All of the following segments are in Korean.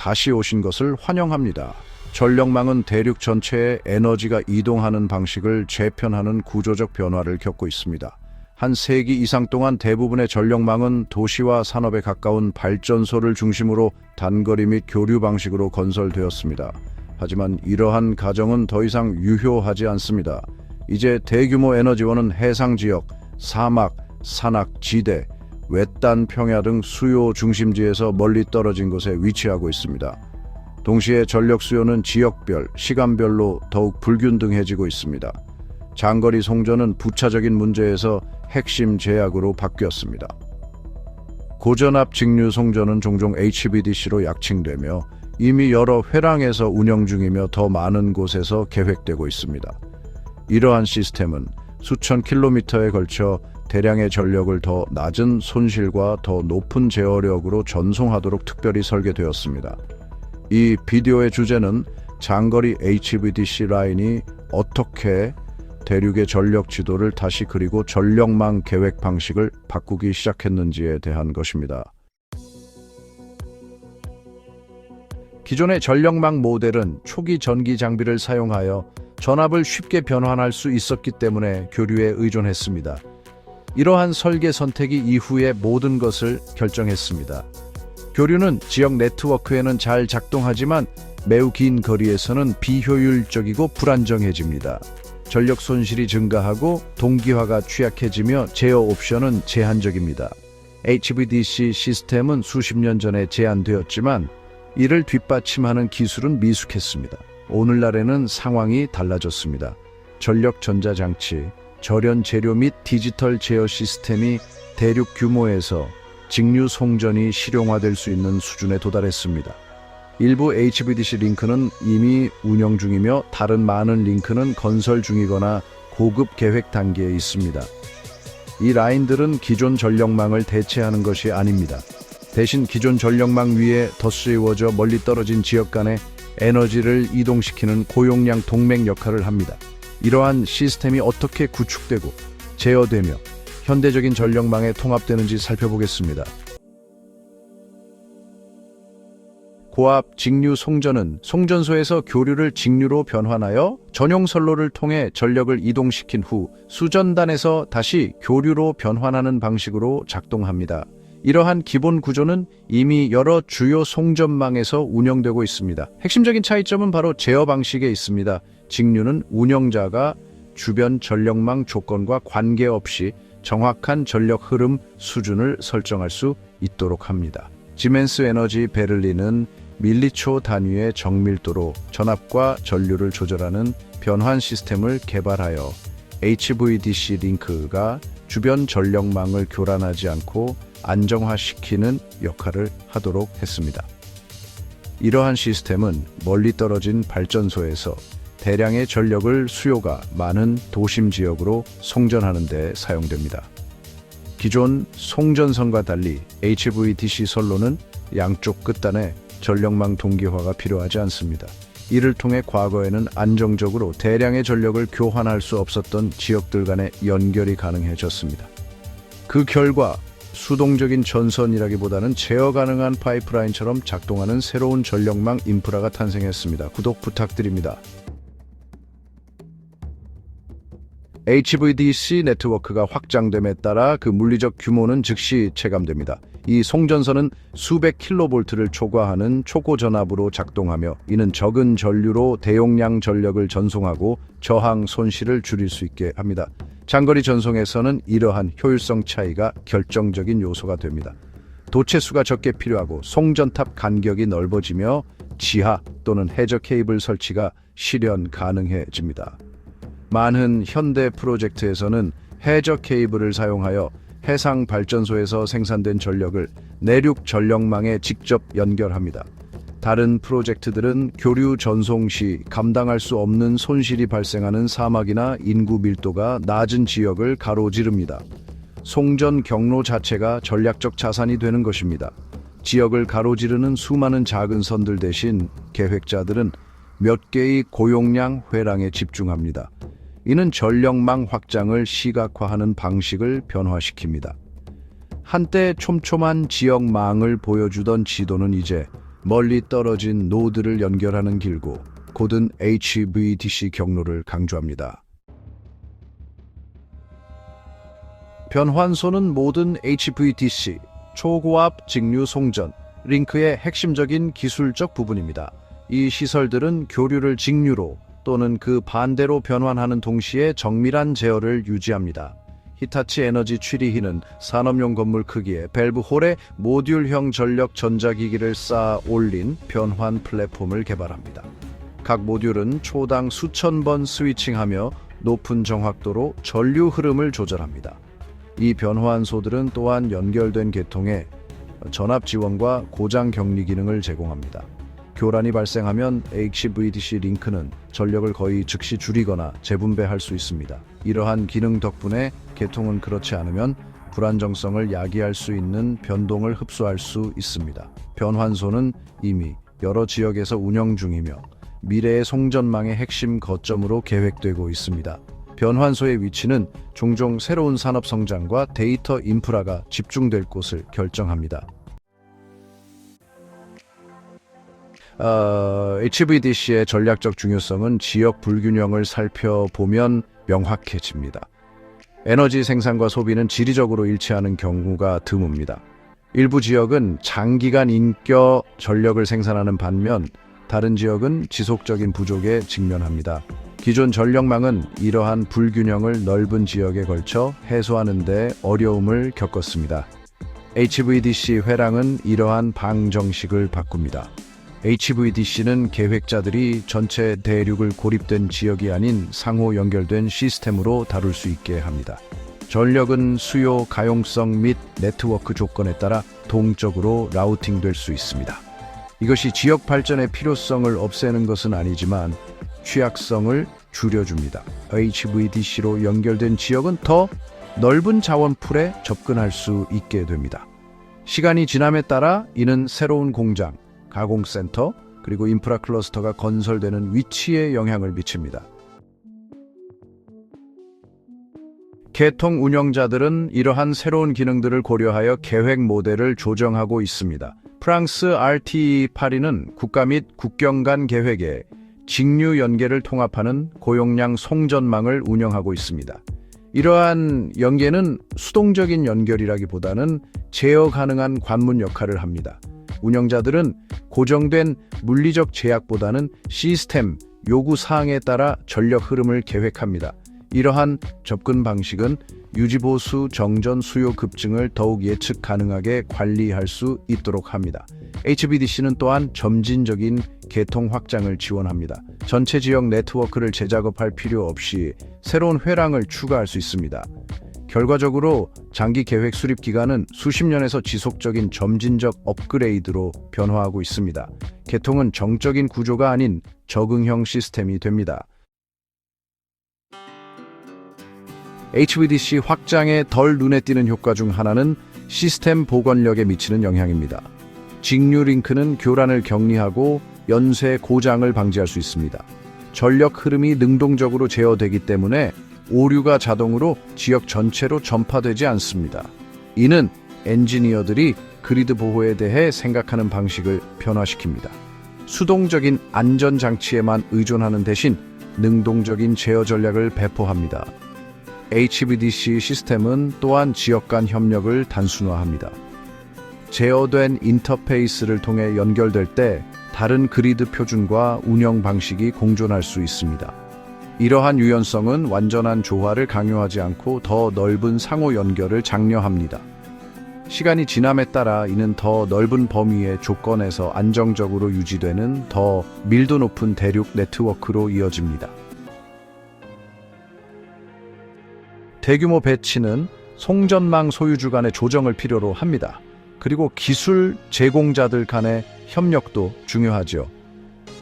다시 오신 것을 환영합니다. 전력망은 대륙 전체에 에너지가 이동하는 방식을 재편하는 구조적 변화를 겪고 있습니다. 한 세기 이상 동안 대부분의 전력망은 도시와 산업에 가까운 발전소를 중심으로 단거리 및 교류 방식으로 건설되었습니다. 하지만 이러한 가정은 더 이상 유효하지 않습니다. 이제 대규모 에너지원은 해상 지역, 사막, 산악, 지대, 외딴 평야 등 수요 중심지에서 멀리 떨어진 곳에 위치하고 있습니다. 동시에 전력 수요는 지역별, 시간별로 더욱 불균등해지고 있습니다. 장거리 송전은 부차적인 문제에서 핵심 제약으로 바뀌었습니다. 고전압 직류 송전은 종종 HVDC로 약칭되며 이미 여러 회랑에서 운영 중이며 더 많은 곳에서 계획되고 있습니다. 이러한 시스템은 수천 킬로미터에 걸쳐 대량의 전력을 더 낮은 손실과 더 높은 제어력으로 전송하도록 특별히 설계되었습니다. 이 비디오의 주제는 장거리 HVDC 라인이 어떻게 대륙의 전력 지도를 다시 그리고 전력망 계획 방식을 바꾸기 시작했는지에 대한 것입니다. 기존의 전력망 모델은 초기 전기 장비를 사용하여 전압을 쉽게 변환할 수 있었기 때문에 교류에 의존했습니다. 이러한 설계 선택이 이후의 모든 것을 결정했습니다. 교류는 지역 네트워크에는 잘 작동하지만 매우 긴 거리에서는 비효율적이고 불안정해집니다. 전력 손실이 증가하고 동기화가 취약해지며 제어 옵션은 제한적입니다. HVDC 시스템은 수십 년 전에 제안되었지만 이를 뒷받침하는 기술은 미숙했습니다. 오늘날에는 상황이 달라졌습니다. 전력 전자장치, 절연 재료 및 디지털 제어 시스템이 대륙 규모에서 직류 송전이 실용화될 수 있는 수준에 도달했습니다. 일부 HVDC 링크는 이미 운영 중이며 다른 많은 링크는 건설 중이거나 고급 계획 단계에 있습니다. 이 라인들은 기존 전력망을 대체하는 것이 아닙니다. 대신 기존 전력망 위에 덧씌워져 멀리 떨어진 지역 간의 에너지를 이동시키는 고용량 동맹 역할을 합니다. 이러한 시스템이 어떻게 구축되고 제어되며 현대적인 전력망에 통합되는지 살펴보겠습니다. 고압 직류 송전은 송전소에서 교류를 직류로 변환하여 전용 선로를 통해 전력을 이동시킨 후 수전단에서 다시 교류로 변환하는 방식으로 작동합니다. 이러한 기본 구조는 이미 여러 주요 송전망에서 운영되고 있습니다. 핵심적인 차이점은 바로 제어 방식에 있습니다. 직류는 운영자가 주변 전력망 조건과 관계없이 정확한 전력 흐름 수준을 설정할 수 있도록 합니다. 지멘스 에너지 베를린은 밀리초 단위의 정밀도로 전압과 전류를 조절하는 변환 시스템을 개발하여 HVDC 링크가 주변 전력망을 교란하지 않고 안정화시키는 역할을 하도록 했습니다. 이러한 시스템은 멀리 떨어진 발전소에서 대량의 전력을 수요가 많은 도심 지역으로 송전하는 데 사용됩니다. 기존 송전선과 달리 HVDC 선로는 양쪽 끝단에 전력망 동기화가 필요하지 않습니다. 이를 통해 과거에는 안정적으로 대량의 전력을 교환할 수 없었던 지역들 간의 연결이 가능해졌습니다. 그 결과 수동적인 전선이라기보다는 제어 가능한 파이프라인처럼 작동하는 새로운 전력망 인프라가 탄생했습니다. 구독 부탁드립니다. HVDC 네트워크가 확장됨에 따라 그 물리적 규모는 즉시 체감됩니다. 이 송전선은 수백 킬로볼트를 초과하는 초고 전압으로 작동하며 이는 적은 전류로 대용량 전력을 전송하고 저항 손실을 줄일 수 있게 합니다. 장거리 전송에서는 이러한 효율성 차이가 결정적인 요소가 됩니다. 도체수가 적게 필요하고 송전탑 간격이 넓어지며 지하 또는 해저 케이블 설치가 실현 가능해집니다. 많은 현대 프로젝트에서는 해저 케이블을 사용하여 해상 발전소에서 생산된 전력을 내륙 전력망에 직접 연결합니다. 다른 프로젝트들은 교류 전송 시 감당할 수 없는 손실이 발생하는 사막이나 인구 밀도가 낮은 지역을 가로지릅니다. 송전 경로 자체가 전략적 자산이 되는 것입니다. 지역을 가로지르는 수많은 작은 선들 대신 계획자들은 몇 개의 고용량 회랑에 집중합니다. 이는 전력망 확장을 시각화하는 방식을 변화시킵니다. 한때 촘촘한 지역망을 보여주던 지도는 이제 멀리 떨어진 노드를 연결하는 길고 곧은 HVDC 경로를 강조합니다. 변환소는 모든 HVDC 초고압 직류 송전 링크의 핵심적인 기술적 부분입니다. 이 시설들은 교류를 직류로 또는 그 반대로 변환하는 동시에 정밀한 제어를 유지합니다. 히타치 에너지 취리히는 산업용 건물 크기의 밸브 홀에 모듈형 전력 전자기기를 쌓아 올린 변환 플랫폼을 개발합니다. 각 모듈은 초당 수천 번 스위칭하며 높은 정확도로 전류 흐름을 조절합니다. 이 변환소들은 또한 연결된 계통에 전압 지원과 고장 격리 기능을 제공합니다. 교란이 발생하면 HVDC 링크는 전력을 거의 즉시 줄이거나 재분배할 수 있습니다. 이러한 기능 덕분에 계통은 그렇지 않으면 불안정성을 야기할 수 있는 변동을 흡수할 수 있습니다. 변환소는 이미 여러 지역에서 운영 중이며 미래의 송전망의 핵심 거점으로 계획되고 있습니다. 변환소의 위치는 종종 새로운 산업 성장과 데이터 인프라가 집중될 곳을 결정합니다. 어, HVDC의 전략적 중요성은 지역 불균형을 살펴보면 명확해집니다. 에너지 생산과 소비는 지리적으로 일치하는 경우가 드뭅니다. 일부 지역은 장기간 인겨 전력을 생산하는 반면 다른 지역은 지속적인 부족에 직면합니다. 기존 전력망은 이러한 불균형을 넓은 지역에 걸쳐 해소하는 데 어려움을 겪었습니다. HVDC 회랑은 이러한 방정식을 바꿉니다. HVDC는 계획자들이 전체 대륙을 고립된 지역이 아닌 상호 연결된 시스템으로 다룰 수 있게 합니다. 전력은 수요, 가용성 및 네트워크 조건에 따라 동적으로 라우팅될 수 있습니다. 이것이 지역 발전의 필요성을 없애는 것은 아니지만 취약성을 줄여줍니다. HVDC로 연결된 지역은 더 넓은 자원풀에 접근할 수 있게 됩니다. 시간이 지남에 따라 이는 새로운 공장, 가공센터, 그리고 인프라 클러스터가 건설되는 위치에 영향을 미칩니다. 개통 운영자들은 이러한 새로운 기능들을 고려하여 계획 모델을 조정하고 있습니다. 프랑스 RTE 파리는 국가 및 국경 간 계획에 직류 연계를 통합하는 고용량 송전망을 운영하고 있습니다. 이러한 연계는 수동적인 연결이라기보다는 제어 가능한 관문 역할을 합니다. 운영자들은 고정된 물리적 제약보다는 시스템 요구 사항에 따라 전력 흐름을 계획합니다. 이러한 접근 방식은 유지보수 정전 수요 급증을 더욱 예측 가능하게 관리할 수 있도록 합니다. HVDC는 또한 점진적인 개통 확장을 지원합니다. 전체 지역 네트워크를 재작업할 필요 없이 새로운 회랑을 추가할 수 있습니다. 결과적으로 장기 계획 수립 기간은 수십 년에서 지속적인 점진적 업그레이드로 변화하고 있습니다. 개통은 정적인 구조가 아닌 적응형 시스템이 됩니다. HVDC 확장에 덜 눈에 띄는 효과 중 하나는 시스템 복원력에 미치는 영향입니다. 직류 링크는 교란을 격리하고 연쇄 고장을 방지할 수 있습니다. 전력 흐름이 능동적으로 제어되기 때문에 오류가 자동으로 지역 전체로 전파되지 않습니다. 이는 엔지니어들이 그리드 보호에 대해 생각하는 방식을 변화시킵니다. 수동적인 안전 장치에만 의존하는 대신 능동적인 제어 전략을 배포합니다. HVDC 시스템은 또한 지역 간 협력을 단순화합니다. 제어된 인터페이스를 통해 연결될 때 다른 그리드 표준과 운영 방식이 공존할 수 있습니다. 이러한 유연성은 완전한 조화를 강요하지 않고 더 넓은 상호 연결을 장려합니다. 시간이 지남에 따라 이는 더 넓은 범위의 조건에서 안정적으로 유지되는 더 밀도 높은 대륙 네트워크로 이어집니다. 대규모 배치는 송전망 소유주 간의 조정을 필요로 합니다. 그리고 기술 제공자들 간의 협력도 중요하죠.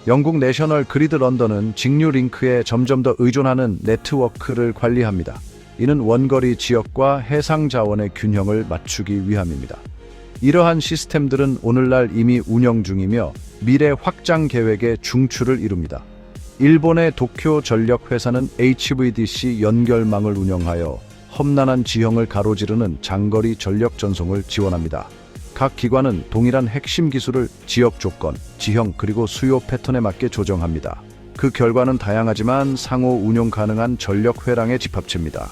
영국 내셔널 그리드 런던은 직류 링크에 점점 더 의존하는 네트워크를 관리합니다. 이는 원거리 지역과 해상 자원의 균형을 맞추기 위함입니다. 이러한 시스템들은 오늘날 이미 운영 중이며 미래 확장 계획의 중추를 이룹니다. 일본의 도쿄 전력 회사는 HVDC 연결망을 운영하여 험난한 지형을 가로지르는 장거리 전력 전송을 지원합니다. 각 기관은 동일한 핵심 기술을 지역 조건, 지형 그리고 수요 패턴에 맞게 조정합니다. 그 결과는 다양하지만 상호 운용 가능한 전력 회랑의 집합체입니다.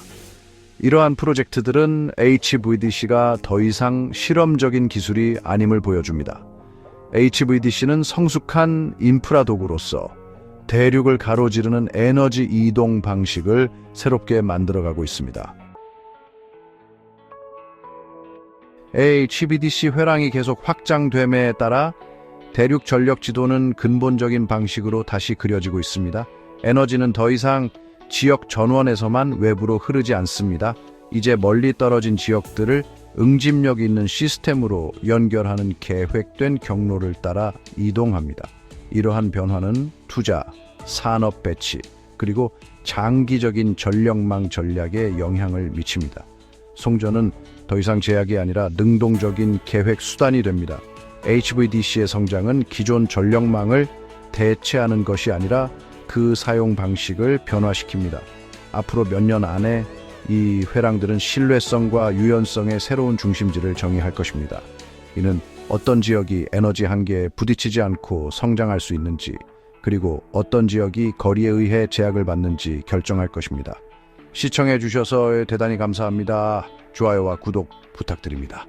이러한 프로젝트들은 HVDC가 더 이상 실험적인 기술이 아님을 보여줍니다. HVDC는 성숙한 인프라 도구로서 대륙을 가로지르는 에너지 이동 방식을 새롭게 만들어가고 있습니다. HVDC 회랑이 계속 확장됨에 따라 대륙 전력 지도는 근본적인 방식으로 다시 그려지고 있습니다. 에너지는 더 이상 지역 전원에서만 외부로 흐르지 않습니다. 이제 멀리 떨어진 지역들을 응집력 있는 시스템으로 연결하는 계획된 경로를 따라 이동합니다. 이러한 변화는 투자, 산업 배치, 그리고 장기적인 전력망 전략에 영향을 미칩니다. 송전은 더 이상 제약이 아니라 능동적인 계획 수단이 됩니다. HVDC의 성장은 기존 전력망을 대체하는 것이 아니라 그 사용 방식을 변화시킵니다. 앞으로 몇 년 안에 이 회랑들은 신뢰성과 유연성의 새로운 중심지를 정의할 것입니다. 이는 어떤 지역이 에너지 한계에 부딪히지 않고 성장할 수 있는지, 그리고 어떤 지역이 거리에 의해 제약을 받는지 결정할 것입니다. 시청해 주셔서 대단히 감사합니다. 좋아요와 구독 부탁드립니다.